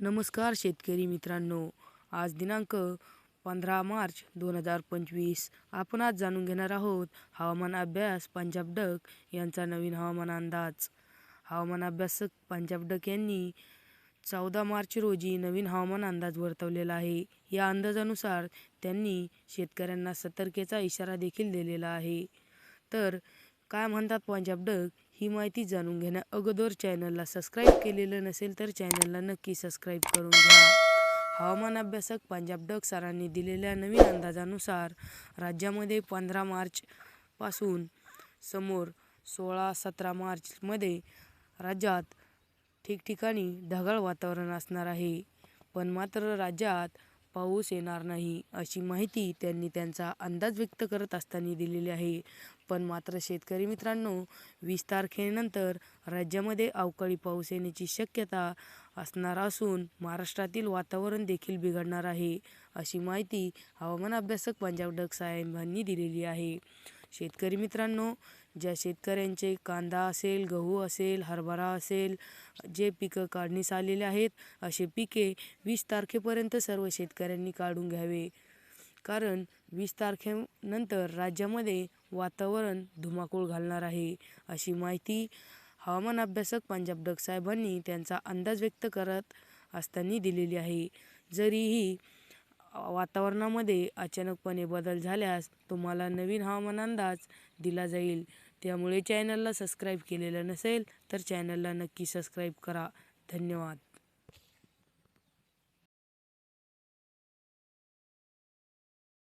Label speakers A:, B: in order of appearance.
A: नमस्कार शेतकरी मित्रांनो. आज दिनांक पंधरा मार्च दोन हजार पंचवीस. आपण आज जाणून घेणार आहोत हवामान अभ्यास पंजाब डक यांचा नवीन हवामान अंदाज. हवामान अभ्यासक पंजाब डक यांनी चौदा मार्च रोजी नवीन हवामान अंदाज वर्तवलेला आहे. या अंदाजानुसार त्यांनी शेतकऱ्यांना सतर्केचा इशारा देखील दिलेला आहे. तर काय म्हणतात पंजाब डक? ही माहिती जाणून घेण्या अगोदर चॅनलला सबस्क्राईब केलेलं नसेल तर चॅनलला नक्की सबस्क्राईब करून घ्या. हवामान अभ्यासक पंजाब डग सरांनी दिलेल्या नवीन अंदाजानुसार राज्यामध्ये पंधरा मार्चपासून समोर सोळा सतरा मार्चमध्ये राज्यात ठिकठिकाणी ढगाळ वातावरण असणार आहे. पण मात्र राज्यात पाऊस येणार नाही अशी माहिती त्यांनी त्यांचा अंदाज व्यक्त करत असताना दिलेली आहे. पण मात्र शेतकरी मित्रांनो वीस तारखेनंतर राज्यामध्ये अवकाळी पाऊस येण्याची शक्यता असणार असून महाराष्ट्रातील वातावरण देखील बिघडणार आहे अशी माहिती हवामान अभ्यासक पंजाब डक साहेबांनी दिलेली आहे. शेतकरी मित्रांनो ज्या शेतकऱ्यांचे कांदा असेल गहू असेल हरभरा असेल जे पिकं काढणीस आलेले आहेत असे पिके वीस तारखेपर्यंत सर्व शेतकऱ्यांनी काढून घ्यावे. कारण वीस तारखेनंतर राज्यामध्ये वातावरण धुमाकूळ घालणार आहे अशी माहिती हवामान अभ्यासक पंजाब डग साहेबांनी त्यांचा अंदाज व्यक्त करत असताना दिलेली आहे. जरीही वातावरणामध्ये अचानकपणे बदल झाल्यास तुम्हाला नवीन हवामान अंदाज दिला जाईल. त्यामुळे चॅनलला सबस्क्राईब केलेलं नसेल तर चॅनलला नक्की सबस्क्राईब करा. धन्यवाद.